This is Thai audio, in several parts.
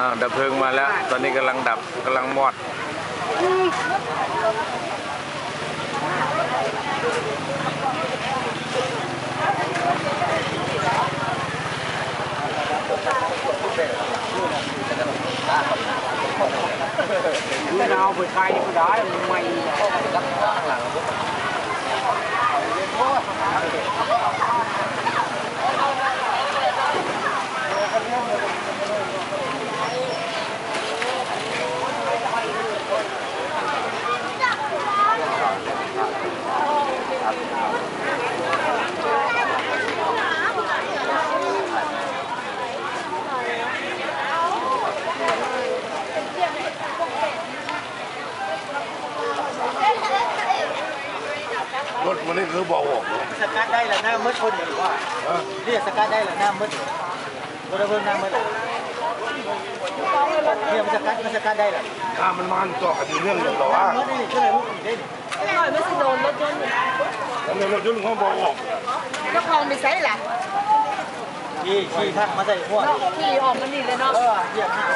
อ้าวดับเพลิงมาแล้ว ตอนนี้กำลังดับกำลังมอด cái nào phải khai cái đó mày là รถมั มันนี่คือบอกออกสกัดได้แล้วหน้ามืดคนอยู่ว่าเรียกสกัดได้แล้วหน้ามืดบริเวณหน้ามืดเนี่ยมันสกัดมันสกัดได้แล้วถ้ามันมันต่อคดีเรื่องอย่างต่อว่ามืดนี่ก็เลยมุกอีกได้หน่อยไม่สิโดนรถยนต์แล้วเนี่ยรถยนต์เขาบอกออกแล้วคลองไปใส่ละขี่ขี่ทักมาใส่หัวเนาะขี่ออกมันนี่เลยเนาะเออเหยียบห้า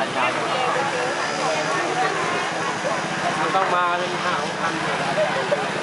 ายเข้ามาที่สายชาร์จมันต้องมาเป็นห้าพันเ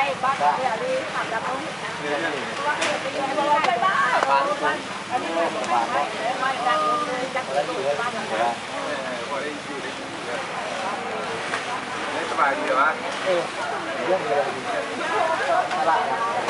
เราอยู่ใกล้บ้านเดี๋ยวนี้ขับแล้วเขาไปบ้านอันนี้ไม่ไม่ไม่จังเลยจังเลยบ้าน สบายดีเหรอวะ เรื่องเลย